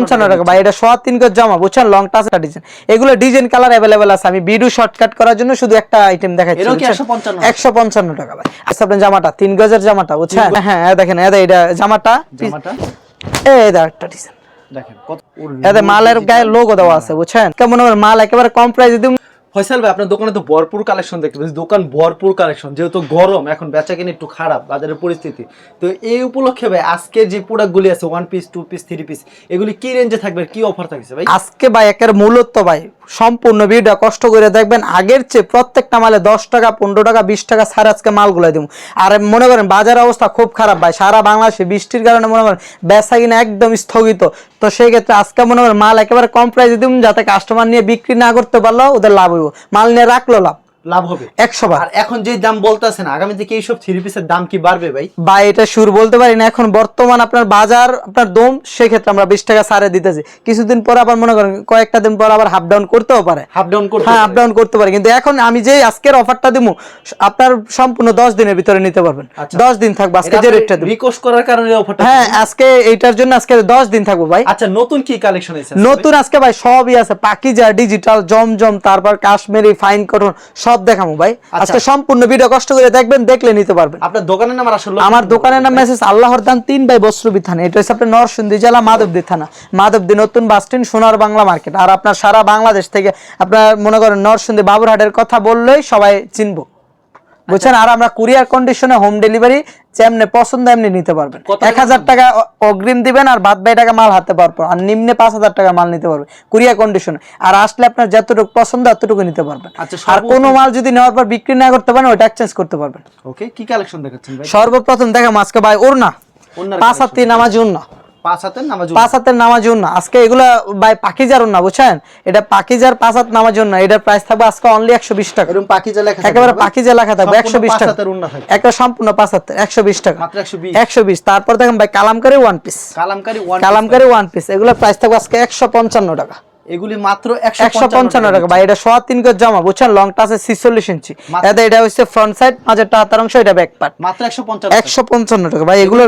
পঞ্চান্ন টাকা। ভাই এটা সোয়া তিন গজ জামা বুঝছেন? লং টাচ ডিজাইন এগুলো ডিজাইন কালার অ্যাভেলেবেল আছে। আমি ভিডিও শর্টকাট করার জন্য শুধু একটা আইটেম দেখাচ্ছি এটাও কি বুঝছেন? 155? একশো পঞ্চান্ন টাকা ভাই। আচ্ছা আপনার জামাটা তিন গজের জামাটা বুঝছেন? হ্যাঁ দেখেন এটা জামাটা জামাটা? এই এটা একটা ডিজাইন দেখেন মালের গায়ে লোগো দেওয়া আছে বুঝছেন? কেমন হবে? মাল একেবারে কম প্রাইসে দিম ফয়সাল ভাই, আপনার দোকানে তো ভরপুর কালেকশন দেখতে পাচ্ছি। দোকান ভরপুর কালেকশন যেহেতু গরম, এখন বেচা কিনে একটু খারাপ, বাজারের পরিস্থিতি। তো এই উপলক্ষে ভাই আজকের যে প্রোডাক্টগুলি আছে one piece two piece three piece এগুলি কি রেঞ্জে থাকবে? কি অফার থাকছে ভাই? আজকে ভাই, একের মূলত ভাই, সম্পূর্ণ ভিডিও কষ্ট করে দেখবেন। আগের চেয়ে প্রত্যেকটা মালে দশ টাকা, পনেরো টাকা, বিশ টাকা ছাড় আজকে মালগুলো দিব। আর মনে করেন, বাজার অবস্থা খুব খারাপ ভাই, সারা বাংলাদেশে বৃষ্টির কারণে মনে করেন, বেচা কিনা একদম স্থগিত। তো সেই ক্ষেত্রে আজকে মনে হয় মাল একেবারে কম প্রাইসে দিব যাতে কাস্টমার নিয়ে বিক্রি না করতে পারল ওদের লাভ হইব। মাল নিয়ে রাখল লাভ। লাভ হবে। একশো বার। এখন যে দাম বলতেছেন আগামীতে কি এইসব থ্রি পিসের দাম কি বাড়বে ভাই? বা এটা সুর বলতে পারি না। এখন বর্তমান আপনার বাজার আপনার দম সেক্ষেত্রে আমরা বিশ টাকা ছাড়ে দিতেছি। কিছুদিন পর আবার মনে করেন কয়েকটা দিন পর আবার হাফ ডাউন করতেও পারে। হাফ ডাউন করতে হ্যাঁ আপ ডাউন করতে পারে। কিন্তু এখন আমি যে আজকের অফারটা দিব আপনার সম্পূর্ণ দশ দিনের ভিতরে নিতে পারবেন। আচ্ছা। দশ দিন থাকবে আজকে যে রেটটা দিব। রিকোয়েস্ট করার কারণে অফারটা হ্যাঁ আজকে এইটার জন্য আজকে দশ দিন থাকব ভাই। আচ্ছা নতুন কি কালেকশন আছে নতুন আজকে ভাই সবই আছে। পাকিজা ডিজিটাল জমজম তারপর কাশ্মীরি ফাইন কটন সব দেখাবো ভাই। আচ্ছা। আজকে সম্পূর্ণ ভিডিও কষ্ট করে দেখবেন দেখলে নিতে পারবেন। আপনার দোকানের নাম আসলে আমার দোকানের নাম মেসেজ আল্লাহর দান তিন বাই বস্ত্রবি থানা। এটা হচ্ছে আপনার নরসিংদী জেলা মাধবদী থানা। মাধবদী নতুন বাস স্ট্যান্ড সোনার বাংলা মার্কেট আর আপনার সারা বাংলাদেশ থেকে আপনার মনে করেন নরসিংদী বাবুরহাটের কথা বললেই সবাই চিনবো। বুঝছেন? আর আমরা কুরিয়ার কন্ডিশনে হোম ডেলিভারি যেমনি পছন্দ এমনি নিতে পারবেন। এক হাজার টাকা অগ্রিম দিবেন আর বাদ বাই টাকা মাল হাতে পারব আর নিম্নে পাঁচ হাজার টাকা মাল নিতে পারবে কুরিয়া কন্ডিশন আর আসলে আপনার যতটুকু পছন্দ ততটুকু নিতে পারবেন। আচ্ছা, আর কোন মাল যদি নেওয়ার পর বিক্রি না করতে পারেন ওইটা এক্সচেঞ্জ করতে পারবেন। ওকে কি কালেকশন দেখাচ্ছেন ভাই? সর্বপ্রথম দেখা মাছকে ভাই ওর না পাঁচ হাত তিন নামাজ উন্না পাঁচ হাতের নামাজ পাঁচ হাতের নামাজ উন্না আজকে এগুলা ভাই পাকিজার উন্না বুঝছেন? এটা পাকিজার পাঁচ হাত নামাজ উন্না এটার প্রাইস থাকবে আজকে অনলি একশো বিশ টাকা। এরকম পাকিজা লেখা একেবারে পাকিজা লেখা থাকবে টাকা। একটা সম্পূর্ণ পাঁচ হাতের একশো বিশ টাকা। মাত্র 120 একশো বিশ। তারপর দেখেন ভাই kalamkari one piece kalamkari one kalamkari one piece এগুলা প্রাইস থাকবে আজকে একশো পঞ্চান্ন টাকা। এগুলি মাত্র একশো পঞ্চান্ন টাকা। ভাই এটা সোয়া তিন গজ জামা বুঝছেন? লং টাচে ছিচল্লিশ ইঞ্চি। এটা হচ্ছে ফ্রন্ট সাইড মাঝেরটা হাতার অংশ এটা ব্যাক পার্ট মাত্র একশো পঞ্চান্ন একশো পঞ্চান্ন টাকা। ভাই এগুলো?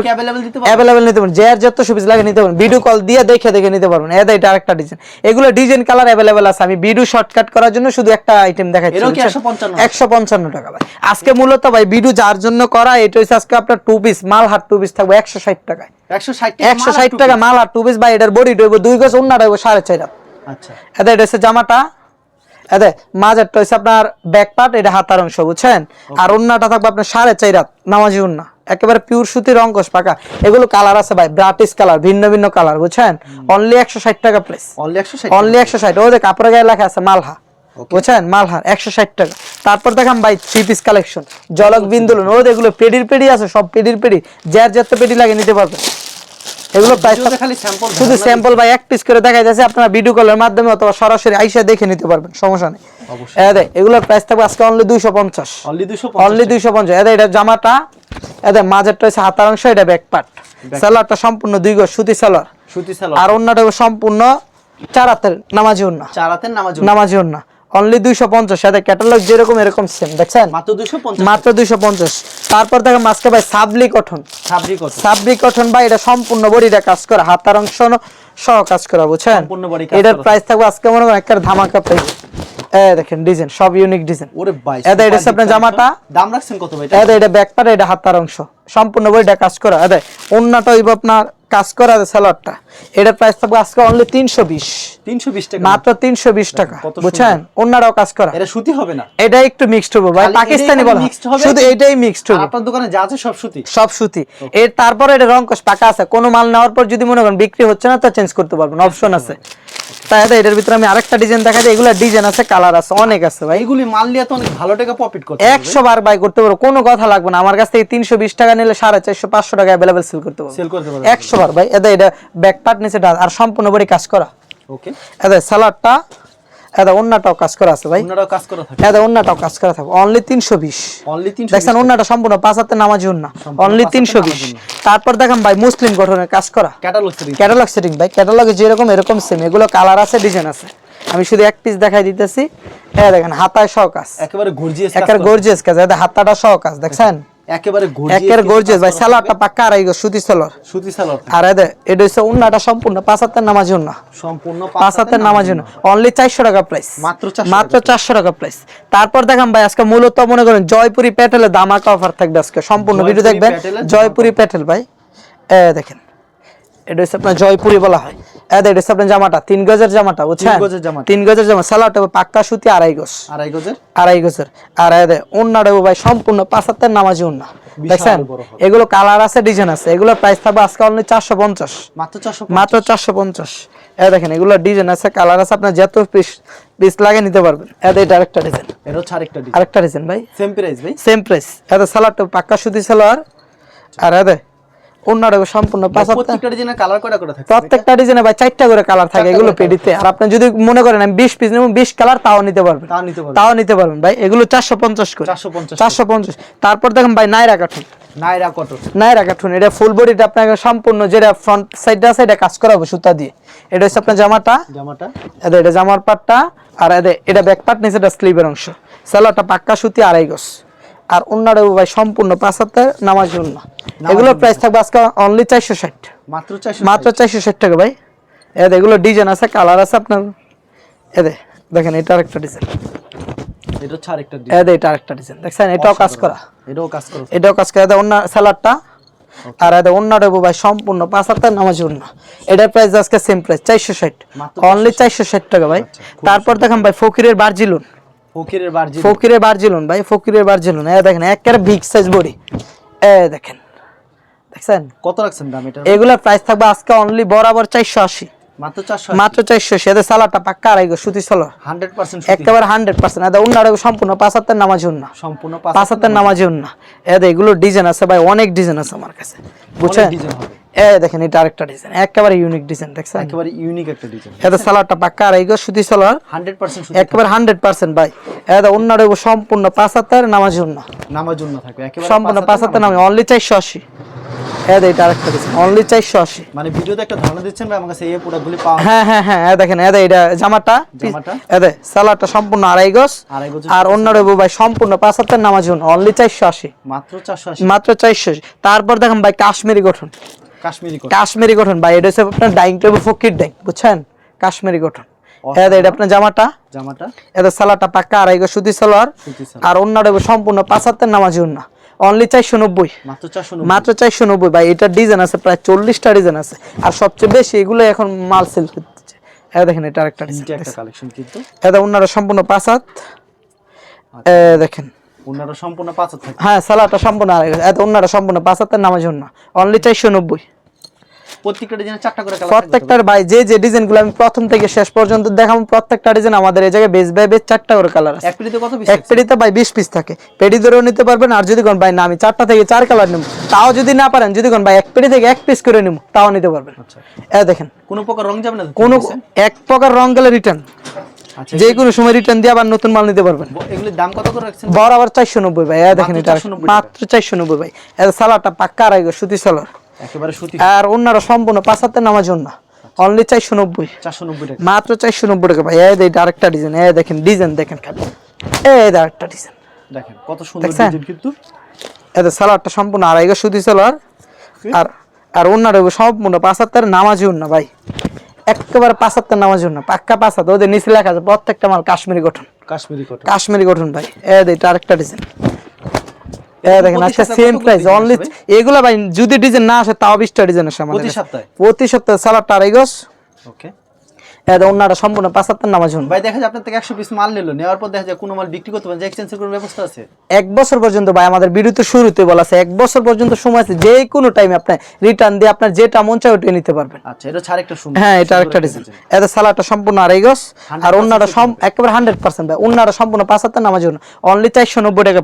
অ্যাভেলেবেল নিতে পারবেন। যে আর যত সুবিধা লাগে নিতে ভিডিও কল দিয়ে দেখে দেখে নিতে পারবেন। এটা এটা আরেকটা ডিজাইন এগুলো ডিজাইন কালার অ্যাভেলেবেল আছে। আমি ভিডিও শর্টকাট করার জন্য শুধু একটা আইটেম দেখাচ্ছি এটাও কি 155? একশো পঞ্চান্ন টাকা ভাই। আজকে মূলত ভাই ভিডিও যার জন্য করা এটা হচ্ছে আজকে আপনার টু পিস মাল হাট টু পিস থাকবে একশো ষাট টাকায়। একশো ষাট টাকা মাল আর টু পিস ভাই এটার বডি ডইব দুই গজ অন্য ডইব সাড়ে চার আচ্ছা। এটা হচ্ছে জামাটা। এতে মাঝেরটা হচ্ছে আপনার ব্যাক পার্ট এটা হাতার অংশ বুঝছেন? আর অন্যটা থাকবে আপনার সাড়ে চার হাত নামাজি উন্না। একেবারে পিওর সুতির অঙ্কশ পাকা। এগুলো কালার আছে ভাই ব্রাটিস কালার ভিন্ন ভিন্ন কালার বুঝছেন? অনলি একশো ষাট টাকা প্রাইস অনলি একশো ষাট অনলি একশো ষাট ওদের কাপড়ের গায়ে লেখা আছে মালহা। বুঝছেন? মালহার একশো ষাট টাকা। তারপর দেখাম ভাই থ্রি পিস কালেকশন জলক বিন্দুলন ও এগুলো পেডির পেডি আছে সব পেডির পেডি। যার যত পেডি লাগে নিতে পারবেন। এগুলো প্রাইস খালি স্যাম্পল শুধু স্যাম্পল ভাই এক পিস করে দেখাই যাচ্ছে আপনারা ভিডিও কলের মাধ্যমে অথবা সরাসরি আইসা দেখে নিতে পারবেন সমস্যা নেই। অবশ্যই। এ দেখ এগুলোর প্রাইস থাকবে আজকে অনলি দুইশো পঞ্চাশ। অনলি দুশো অনলি দুইশো পঞ্চাশ। এদের এটা জামাটা এদের মাঝেরটা হচ্ছে হাতার অংশ এটা ব্যাক পার্ট সালোয়ারটা সম্পূর্ণ দুই গজ সুতি সালোয়ার সুতি সালো আর অন্যটা সম্পূর্ণ চার হাতের নামাজি অন্য চার হাতের নামাজ নামাজি অন্য অনলি দুইশো পঞ্চাশ সাথে ক্যাটালগ যেরকম এরকম সেম দেখছেন? মাত্র দুইশো পঞ্চাশ। তারপর দেখেন মাঝকে ভাই সাবলি কঠন ছাবরি কত সাবরি কটন বা এটা সম্পূর্ণ বডিটা কাজ করা হাতার অংশ সহ কাজ করা বুঝছেন? এটার প্রাইস থাকবে আজকে মনে করেন একটা ধামাকা প্রাইস দেখেন ডিজাইন সব ইউনিক ডিজাইন ওরে ভাই এটা এটা আপনার জামাটা। দাম রাখছেন কত ভাই? এটা এটা ব্যাক এটা হাতার অংশ। সম্পূর্ণ বডিটা কাজ করা। এটা অন্যটা হইব আপনার কাজ করা সালোয়ারটা এটার প্রাইস থাকবে আজকে অনলি তিনশো বিশ। তিনশো বিশ টাকা। মাত্র তিনশো বিশ টাকা বুঝছেন? অন্যরাও কাজ করা। এটা সুতি হবে না? এটা একটু মিক্সড হবে ভাই পাকিস্তানি বলা হয়। শুধু এটাই মিক্সড হবে। আপনার দোকানে যা আছে সব সুতি? সব সুতি। এর তারপরে এটা রং কষ পাকা আছে। কোনো মাল নেওয়ার পর যদি মনে করেন বিক্রি হচ্ছে না তো চেঞ্জ করতে পারবেন অপশন আছে। তাই এটার ভিতরে আমি আরেকটা ডিজাইন দেখা যায় এগুলা ডিজাইন আছে কালার আছে অনেক আছে ভাই। এইগুলি মাল নিয়ে তো অনেক ভালো টাকা প্রফিট করতে একশো বার বাই করতে পারো কোনো কথা লাগবে না। আমার কাছ থেকে তিনশো বিশ টাকা নিলে সাড়ে চারশো পাঁচশো টাকা অ্যাভেলেবেল সেল করতে পারব। সেল করতে বার ভাই। এটা এটা ব্যাক পার্ট নিচে আর সম্পূর্ণ বডি কাজ করা। ওকে এটা সালাডটা এটা অন্যটাও কাজ করা আছে ভাই। আপনারাও কাজ করা থাকে। এটা অন্যটাও কাজ করা থাকবে। অনলি সম্পূর্ণ নামাজি তিনশো বিশ। তারপর দেখেন ভাই মুসলিম গঠনের কাজ করা। ক্যাটালগ সিরিজ ক্যাটালগ সেটিং ভাই। ক্যাটালগে যেরকম এরকম সেম এগুলো কালার আছে ডিজাইন আছে। আমি শুধু এক পিস দেখাই দিতেছি। হ্যাঁ দেখেন হাতায় সহ কাজ একেবারে গর্জিয়াস একটা গর্জিয়াস কাজ। এটা হাতাটা সহ কাজ দেখছেন? একেবারে একের গর্জিয়াস ভাই সালোয়ারটা পাক্কা আড়াই গজ সুতি সালোয়ার। সুতি সালোয়ার আর এদের এটা হচ্ছে উন্নাটা সম্পূর্ণ পাঁচ হাতের নামাজ উন্না। সম্পূর্ণ পাঁচ নামাজ উন্না। অনলি চারশো টাকা প্রাইস মাত্র টাকা প্রাইস তারপর দেখাম ভাই আজকে মূলত মনে করেন জয়পুরি প্যাটেলে দামাকা অফার থাকবে আজকে। সম্পূর্ণ ভিডিও দেখবেন। জয়পুরি প্যাটেল ভাই। এ দেখেন। এটা হচ্ছে আপনার জয়পুরি বলা হয়। এটা আপনার জামাটা তিন গজের জামাটা বুঝছেন? তিন গজের জামা সালোয়ারটা পাক্কা সুতি আড়াই গজ। আড়াই গজের? আড়াই গজের। আর এদের উন্নাটা ভাই সম্পূর্ণ পাঁচ হাতের নামাজি উন্না। দেখছেন? এগুলো কালার আছে ডিজাইন আছে। এগুলোর প্রাইস থাকবে আজকে অনলি চারশো পঞ্চাশ। মাত্র চারশো মাত্র চারশো পঞ্চাশ। এ দেখেন এগুলো ডিজাইন আছে কালার আছে আপনার যত পিস পিস লাগে নিতে পারবেন। এদের এটা আরেকটা ডিজাইন। এটা হচ্ছে আরেকটা ডিজাইন। আরেকটা ডিজাইন ভাই। সেম প্রাইস ভাই। সেম প্রাইস এদের সালোয়ারটা পাক্কা সুতি সালোয়ার। আর এদের অন্যটা সম্পূর্ণ প্রত্যেকটা ডিজাইনের কালার কয়টা করে থাকে প্রত্যেকটা ডিজাইনে ভাই চারটা করে কালার থাকে এগুলো পেডিতে। আর আপনি যদি মনে করেন আমি বিশ পিস নেব বিশ কালার তাও নিতে পারবেন। নিতে তাও নিতে পারবেন ভাই। এগুলো চারশো পঞ্চাশ করে। 450 চারশো পঞ্চাশ। তারপর দেখেন ভাই নাইরা কাঠুন নাইরা কটন নাইরা কাঠুন এটা ফুল বডিটা আপনাকে সম্পূর্ণ যেটা ফ্রন্ট সাইডটা আছে এটা কাজ করা হবে সুতা দিয়ে। এটা হচ্ছে আপনার জামাটা। এটা জামার পাটটা। আর এটা ব্যাক পার্ট নিচে এটা স্লিভের অংশ। সালোয়ারটা পাক্কা সুতি আড়াই গজ। আর অন্যটা ভাই সম্পূর্ণ পাঁচ হাতের নামাজ অন্য এগুলোর প্রাইস থাকবে আজকে অনলি চারশো ষাট। মাত্র চারশো মাত্র চারশো ষাট টাকা ভাই। এদের এগুলো ডিজাইন আছে কালার আছে আপনার। এদের দেখেন এটা আরেকটা ডিজাইন এটা হচ্ছে আরেকটা ডিজাইন এদের এটা আরেকটা ডিজাইন দেখছেন এটাও কাজ করা। এটাও কাজ করো। এটাও কাজ করা। এদের অন্য সালাডটা আর এদের অন্যটা ভাই সম্পূর্ণ পাঁচ হাতের এটার প্রাইস আজকে সেম প্রাইস চারশো ষাট। অনলি চারশো ষাট। টাকা ভাই। তারপর দেখেন ভাই ফকিরের বার্জিলুন। ফকিরের বার্জি ফকিরের বার্জিলুন ভাই ফকিরের বার্জিলুন এ দেখেন একেবারে বিগ সাইজ বডি। এ দেখেন দেখছেন? কত রাখছেন দাম এটা? এগুলোর প্রাইস থাকবে আজকে অনলি বরাবর চারশো আশি। মাত্র চারশো মাত্র চারশো আশি। এদের পাক্কা আড়াই গো সুতি হান্ড্রেড পার্সেন্ট একেবারে হান্ড্রেড পার্সেন্ট। এদের অন্য সম্পূর্ণ পাঁচ হাতের নামাজি উন্না। সম্পূর্ণ পাঁচ হাতের নামাজি। উন্না। এদের এগুলো ডিজাইন আছে ভাই অনেক ডিজাইন আছে আমার কাছে। বুঝছেন? ডিজাইন এ দেখেন এটা আরেকটা ডিজাইন একেবারে ইউনিক ডিজাইন দেখছেন? একেবারে ইউনিক একটা ডিজাইন এদের সালাডটা পাক্কা আড়াই গো সুতি সালোয়ার হান্ড্রেড পার্সেন্ট একেবারে হান্ড্রেড পার্সেন্ট ভাই। এদের অন্যটা সম্পূর্ণ পাঁচ হাতের নামাজি উন্না নামার জন্য থাকবে একেবারে সম্পূর্ণ পাঁচ পাঁচ হাতের হাতের নামে অনলি চারশো আশি। এটা আরেকটা দিচ্ছি অনলি চারশো আশি। মানে ভিডিওতে একটা ধারণা দিচ্ছেন ভাই আমার কাছে এই প্রোডাক্টগুলি পাওয়া হ্যাঁ হ্যাঁ হ্যাঁ এ দেখেন এদে এটা জামাটা জামাটা? এদে সালাডটা সম্পূর্ণ আড়াই গজ। আর অন্য রেবু ভাই সম্পূর্ণ পাঁচ হাতের নামাজ অনলি চারশো আশি। মাত্র চারশো আশি। মাত্র চারশো আশি। তারপর দেখেন ভাই কাশ্মীরি গঠন। কাশ্মীরি কটন কাশ্মীরি গঠন ভাই এটা হচ্ছে আপনার ডাইনিং টেবিল ফকির ডাইং বুঝছেন? কাশ্মীরি গঠন এদে এটা আপনার জামাটা? জামাটা? এদের সালাডটা পাক্কা আড়াই গজ সুতি সালোয়ার। আর অন্য রেবু সম্পূর্ণ পাঁচ হাতের নামাজ অনলি চারশো নব্বই। মাত্র চারশো নব্বই। ভাই এটার ডিজাইন আছে প্রায় চল্লিশটা ডিজাইন আছে। আর সবচেয়ে বেশি এগুলো এখন মাল সেল করতেছে এটা দেখেন এটা আরেকটা কালেকশন কিন্তু। এটা ওনারা সম্পূর্ণ পাঁচ হাত। এ দেখেন। ওনারা সম্পূর্ণ পাঁচ হাত হ্যাঁ সালাটা সম্পূর্ণ। এত ওনারা সম্পূর্ণ পাঁচ হাতের নামাজ জন্য অনলি চারশো নব্বই। প্রত্যেকটা ডিজাইনে চারটা করে কালার প্রত্যেকটার ভাই যে যে ডিজাইনগুলো আমি প্রথম থেকে শেষ পর্যন্ত দেখাবো প্রত্যেকটা ডিজাইন আমাদের এই জায়গায় বেশ বাই বেশ চারটা করে কালার আছে। এক পিড়িতে কত পিস এক পেডিতে ভাই বিশ পিস থাকে। পেডি ধরেও নিতে পারবেন আর যদি কোন ভাই না আমি চারটা থেকে চার কালার নেব। তাও যদি না পারেন যদি কোন ভাই এক পেডি থেকে এক পিস করে নেব তাও নিতে পারবেন। আচ্ছা। এ দেখেন। কোনো প্রকার রং যাবে না? কোনো এক প্রকার রং গেলে রিটার্ন আচ্ছা যে কোনো সময় রিটার্ন দিয়ে আবার নতুন মাল নিতে পারবেন। এগুলির দাম কত করে রাখছেন? বরাবর চারশো নব্বই ভাই দেখেন মাত্র এটা মাত্র চারশো নব্বই ভাই। এর সালাডটা পাক্কা গো, সুতি সুতি আর অন্যরা সম্পূর্ণ পাঁচ হাতের নামার জন্য অনলি চারশো নব্বই। মাত্র চারশো নব্বই টাকা ভাই। এই আরেকটা ডিজাইন এই দেখেন ডিজাইন দেখেন খালি। এই আরেকটা ডিজাইন দেখেন কত সুন্দর? ডিজাইন কিন্তু। এদের সালোয়ারটা সম্পূর্ণ আড়াই গো সুতি সালোয়ার। আর আর অন্যরা সম্পূর্ণ পাঁচ হাতের নামাজি অন্য ভাই। একেবারে পাঁচ হাতের নামাজি অন্য পাক্কা ওদের নিচে লেখা আছে প্রত্যেকটা মাল কাশ্মীরি গঠন কাশ্মীরি কটন কাশ্মীরি গঠন ভাই। এ দেখ এটা আরেকটা ডিজাইন দেখেন আজকে সেম প্রাইস অনলি আসবে? ভাই যদি ডিজাইন না আসে তাও বিশটা ডিজাইন আসে আমাদের প্রতি সপ্তাহে? প্রতি সপ্তাহে আড়াই গজ ওকে অন্যটা সম্পূর্ণ পাঁচ হাতের নামাজ হন। ভাই দেখা যায় আপনার থেকে একশো পিস মাল নিল নেওয়ার পর দেখা যায় কোনো মাল বিক্রি করতে পারেন যে এক্সচেঞ্জের কোনো ব্যবস্থা আছে? এক বছর পর্যন্ত ভাই আমাদের বিরুদ্ধে শুরুতে বলা আছে এক বছর পর্যন্ত সময় আছে যে কোনো টাইমে আপনি রিটার্ন দিয়ে আপনার যেটা মন চায় ওটা নিতে পারবেন। আচ্ছা এটা ছাড় একটা সুন্দর হ্যাঁ এটা একটা ডিজাইন। এদের সালাডটা সম্পূর্ণ আড়াই গজ আর 100% অন্যটা একেবারে হান্ড্রেড পার্সেন্ট ভাই অন্যটা সম্পূর্ণ পাঁচ হাতের নামাজ হন। অনলি চারশো নব্বই টাকা।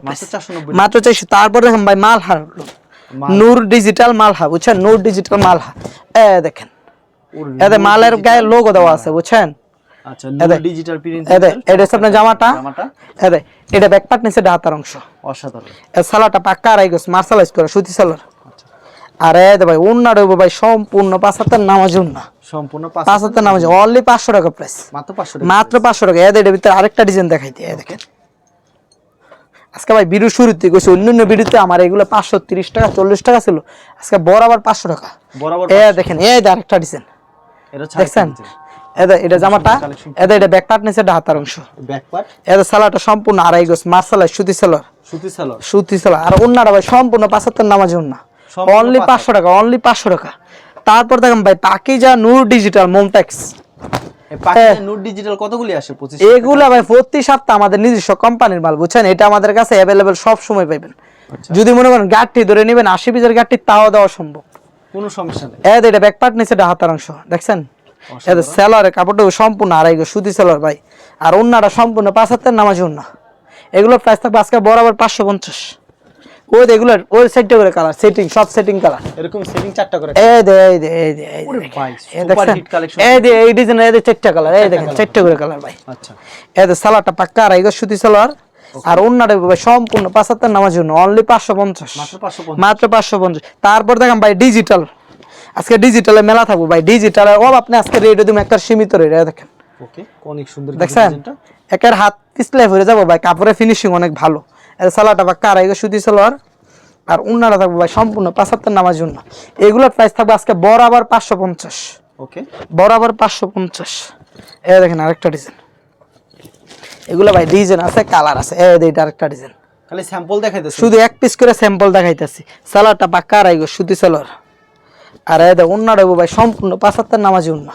মাত্র চারশো তারপর দেখেন ভাই মালহার নূর ডিজিটাল মালহা বুঝছেন? নূর ডিজিটাল মালহা এ দেখেন। এতে মালের গায়ে লোগো দেওয়া আছে বুঝছেন? আচ্ছা ডিজিটাল প্রিন্ট এদে এটা আপনার জামাটা। জামাটা? এদে এটা ব্যাকপার্ট নিচে হাতার অংশ। অসাধারণ। এ সালাটা পাক্কা আড়াই গেছে মার্শালাইজ করে সুতি সালার আচ্ছা। আর ভাই উন্না রইব ভাই সম্পূর্ণ পাঁচ হাতের নামাজ উন্না সম্পূর্ণ পাঁচ পাঁচ হাতের নামাজ অনলি পাঁচশো টাকা প্রাইস মাত্র পাঁচশো মাত্র পাঁচশো টাকা। এদের এটার ভিতরে আরেকটা ডিজাইন দেখাইতে এ দেখেন। আজকে ভাই বিরু শুরুতে কইছে অন্য অন্য বিরুতে আমার এগুলো পাঁচশো তিরিশ টাকা চল্লিশ টাকা ছিল। আজকে বরাবর পাঁচশো টাকা। বরাবর এ দেখেন যে আরেকটা ডিজাইন দেখছেন? এটা এটা জামাটা collection। এটা এটা ব্যাক পার্ট নিচে হাতার অংশ। ব্যাক পার্ট এটা সালাটা সম্পূর্ণ আড়াই গোস মার্শালাই সুতি সালোয়ার। সুতি সালোয়ার। সুতি সালোয়ার। আর অন্যটা ভাই সম্পূর্ণ পাঁচাত্তর নামাজ অন্য অনলি পাঁচশো টাকা অনলি পাঁচশো টাকা। তারপর দেখেন ভাই পাকিজা নূর ডিজিটাল মোমটেক্স এই পাকিস্তান নোট ডিজিটাল কতগুলি আসে? 25 এগুলা ভাই প্রতি সপ্তাহ আমাদের নিজস্ব কোম্পানির মাল বুঝছেন? এটা আমাদের কাছে অ্যাভেলেবেল সব সময় পাইবেন। আচ্ছা। যদি মনে করেন গাঠটি ধরে নেবেন আশি পিসের গাঠটি তাও দেওয়া সম্ভব। কোনো সমস্যা নেই। এদ এটা ব্যাক পার্ট নিচে হাতার অংশ দেখছেন? এদের সেলারের কাপড়টা সম্পূর্ণ আড়াই সুতি সেলার ভাই। আর অন্যটা সম্পূর্ণ পাঁচ হাতের নামাজি অন্য এগুলো প্রাইস থাকবে আজকে বরাবর পাঁচশো পঞ্চাশ। ওই এগুলোর ওই সাইডটা করে কালার সেটিং সব সেটিং কালার এরকম সেটিং চারটা করে এই দে এই দে এই দে এই দে ওরে দেখেন। ভাই, এই super দেখছেন? hit collection। এই দে এই ডিজাইন এই দে চারটা কালার এই দেখেন চারটা করে কালার ভাই। আচ্ছা। পাক্কা আর এগুলো সুতি সালোয়ার আর অন্যটা ভাই সম্পূর্ণ পাঁচ হাতের নামার জন্য অনলি পাঁচশো পঞ্চাশ। মাত্র পাঁচশো পঞ্চাশ। তারপর দেখেন ভাই ডিজিটাল আজকে ডিজিটালে মেলা থাকব ভাই ডিজিটালের ও আপনি আজকে রেডিও দিম একটা সীমিত রেট দেখেন। ওকে অনেক সুন্দর দেখছেন? একের হাত পিছলে হয়ে যাব ভাই কাপড়ের ফিনিশিং অনেক ভালো। এর সালাটা আর এগুলো সুতি সালোয়ার। আর অন্যরা থাকব ভাই সম্পূর্ণ পাঁচ হাতের নামার জন্য। এগুলোর প্রাইস থাকবে আজকে বরাবর পাঁচশো পঞ্চাশ। ওকে বরাবর পাঁচশো পঞ্চাশ। এ দেখেন আরেকটা ডিজাইন এগুলো ভাই ডিজাইন আছে কালার আছে। এ এইটা আরেকটা ডিজাইন খালি স্যাম্পল দেখাইতেছে শুধু এক পিস করে স্যাম্পল দেখাইতেছি। সালোয়ারটা পাক্কা আড়াই গো সুতি সালোয়ার। আর এ দেখ অন্যটা ভাই সম্পূর্ণ পাঁচ হাতের নামাজি অন্য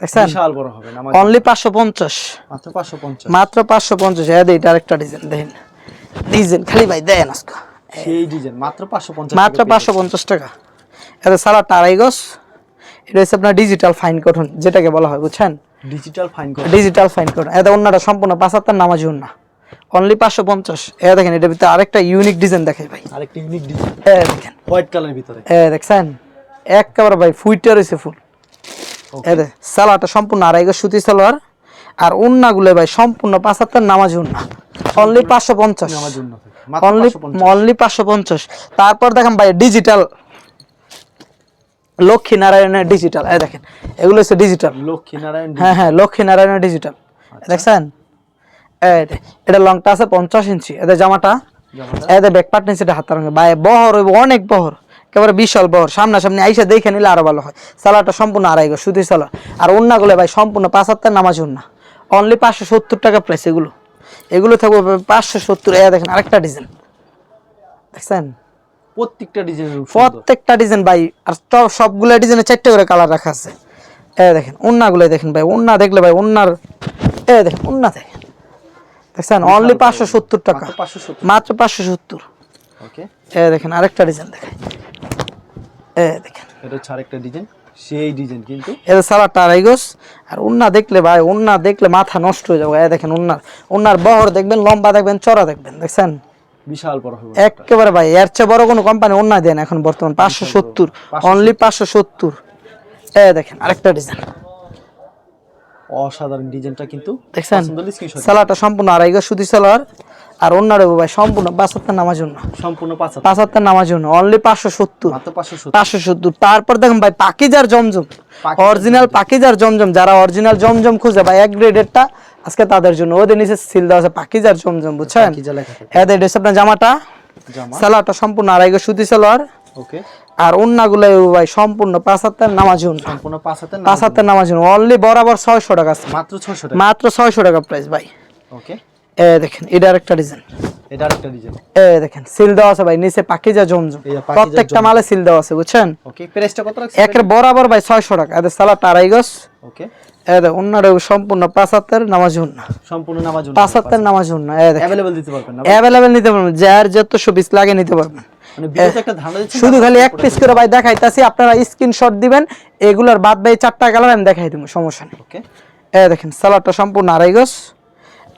দেখছেন? বিশাল বড় হবে নামাজ। অনলি পাঁচশো পঞ্চাশ। মাত্র 550 মাত্র পাঁচশো পঞ্চাশ। এ আরেকটা ডিজাইন দেখেন। ডিজাইন খালি ভাই দেন আজকে। সেই ডিজাইন মাত্র 550 মাত্র পাঁচশো পঞ্চাশ টাকা। এটা আড়াই গজ এটা হচ্ছে আপনার ডিজিটাল ফাইন কটন যেটাকে বলা হয় বুঝছেন? ডিজিটাল ফাইন করে ডিজিটাল ফাইন কোড এটা অন্যটা সম্পূর্ণ পাঁচ হাজার নামাজি অন্য অনলি পাঁচশো পঞ্চাশ। এ দেখেন এটার ভিতরে আরেকটা ইউনিক ডিজাইন দেখাই ভাই। আরেকটা ইউনিক ডিজাইন এ দেখেন। হোয়াইট কালারের ভিতরে। এ দেখছেন? একেবারে ভাই ফুইটা রয়েছে ফুল এ দেখ সালোয়ারটা সম্পূর্ণ আড়াই গজ সুতি সালোয়ার। আর উন্নাগুলো ভাই সম্পূর্ণ পাঁচ নামাজ উন্না অনলি পাঁচশো পঞ্চাশ। অনলি 550 অনলি পাঁচশো পঞ্চাশ। তারপর দেখেন ভাই ডিজিটাল লক্ষ্মী নারায়ণের ডিজিটাল এই দেখেন এগুলো হচ্ছে ডিজিটাল লক্ষ্মী নারায়ণ হ্যাঁ হ্যাঁ লক্ষ্মী নারায়ণের ডিজিটাল দেখছেন? এই এটা লংটা আছে পঞ্চাশ ইঞ্চি। এদের জামাটা? এদের ব্যাক পার্ট নিচে হাতার রঙের। ভাই বহর অনেক বহর একেবারে বিশাল বহর। সামনাসামনি আইসা দেখে নিলে আরও ভালো হয়। সালাটা সম্পূর্ণ আড়াই গো সুতি সালা আর অন্যগুলো ভাই সম্পূর্ণ পাঁচ হাত্তার নামাজ অন্য অনলি পাঁচশো সত্তর টাকা প্রাইস এগুলো। এগুলো থাকবে পাঁচশো সত্তর এ দেখেন আরেকটা ডিজাইন দেখছেন? প্রত্যেকটা ডিজাইনের প্রত্যেকটা ডিজাইন ভাই আর সব সবগুলো ডিজাইনে চারটে করে কালার রাখা আছে। এ দেখেন ওন্নাগুলো দেখেন ভাই ওন্না দেখলে ভাই ওন্নার এ দেখেন ওন্না দেখেন। দেখছেন? অনলি পাঁচশো সত্তর টাকা। মাত্র 570 পাঁচশো সত্তর। ওকে এ দেখেন আরেকটা ডিজাইন দেখেন এ দেখেন। এটা হচ্ছে আরেকটা ডিজাইন সেই ডিজাইন কিন্তু। এদের সালাডটা আড়াই গোস আর ওন্না দেখলে ভাই ওন্না দেখলে মাথা নষ্ট হয়ে যাবে। দেখেন ওন্নার ওন্নার বহর দেখবেন লম্বা দেখবেন চড়া দেখবেন দেখছেন? বিশাল বড় হবে একেবারে ভাই এর চেয়ে বড় কোনো কোম্পানি অন্য দেন এখন বর্তমান পাঁচশো সত্তর অনলি পাঁচশো সত্তর। এ দেখেন আরেকটা ডিজাইন অসাধারণ ডিজাইনটা কিন্তু দেখছেন। সালাটা সম্পূর্ণ আড়াই গজ সুতি সালোয়ার আর অন্যার ভাই সম্পূর্ণ পাঁচ হাত্তার নামার জন্য। সম্পূর্ণ পাঁচ হাজার নামার জন্য অনলি পাঁচশো সত্তর। পাঁচশো সত্তর। তারপর দেখেন ভাই পাকিজার জমজম। অরিজিনাল পাকিজার জমজম যারা অরিজিনাল জমজম খুঁজে ভাই এক গ্রেডেরটা আজকে তাদের জন্য। ওদের নিচে সিল দেওয়া আছে পাকিজার জমজম বুঝছেন? এদের ড্রেস আপনার জামাটা জামা। সালোয়ারটা সম্পূর্ণ আড়াই গজ সুতি সালোয়ার। ওকে। আর অন্যগুলো ভাই সম্পূর্ণ পাঁচ হাতের নামাজ সম্পূর্ণ পাঁচ হাজার পাঁচ হাতের নামাজ অনলি বরাবর ছয়শো টাকা আছে। মাত্র ছশো টাকা। মাত্র ছয়শো টাকা প্রাইস ভাই। ওকে। এ দেখেন এটা আরেকটা ডিজাইন এটা আরেকটা ডিজাইন এ দেখেন সিল দেওয়া আছে ভাই নিচে পাকিজা জমজম। প্রত্যেকটা মালে সিল দেওয়া আছে বুঝছেন? ওকে প্রাইসটা কত রাখছে একের বরাবর ভাই ছয়শো টাকা। এদের আড়াই গজ। ওকে। অন্যরা সম্পূর্ণ নামাজ সম্পূর্ণ নামাজ দিতে পারবেন অ্যাভেলেবেল নিতে পারবেন যার যত সুবিস লাগে নিতে পারবেন। মানে শুধু খালি এক পিস করে ভাই দেখাইতাছি আপনারা স্ক্রিনশট দিবেন এগুলোর বাদ ভাই চারটা কালার আমি দেখাই দেবো সমস্যা নেই। ওকে এ দেখেন সালাদটা সম্পূর্ণ আড়াই গজ।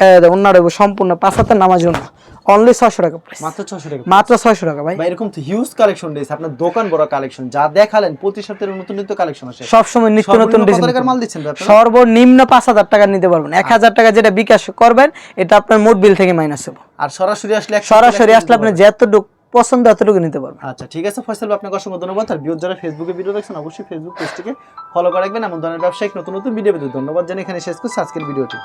এ দেখ সম্পূর্ণ পাঁচ হাতের নামাজ উন্না। অনলি ছয়শো টাকা প্রাইস মাত্র ছশো টাকা মাত্র ছয়শো টাকা ভাই। ভাই এরকম তো হিউজ কালেকশন রয়েছে। আপনার দোকান বড় কালেকশন যা দেখালেন প্রতি সপ্তাহে নতুন নতুন কালেকশন আসে। সবসময় নিত্য নতুন ডিজাইন মাল দিচ্ছেন? সর্বনিম্ন পাঁচ হাজার টাকা নিতে পারবেন। এক হাজার টাকা যেটা বিকাশ করবেন এটা আপনার মোট বিল থেকে মাইনাস হবে। আর সরাসরি আসলে সরাসরি আসলে আপনি যতটুকু পছন্দ এতটুকু নিতে পারবেন। আচ্ছা ঠিক আছে। ফয়সাল আপনাকে অসংখ্য ধন্যবাদ। আর যারা ফেসবুকে ভিডিও দেখছেন অবশ্যই ফেসবুক পেজটিকে ফলো করে রাখবেন। এমন ধরনের ব্যবসায়িক নতুন নতুন ভিডিও পেতে ধন্যবাদ জানিয়ে এখানে শেষ করছি আজকের ভিডিওটি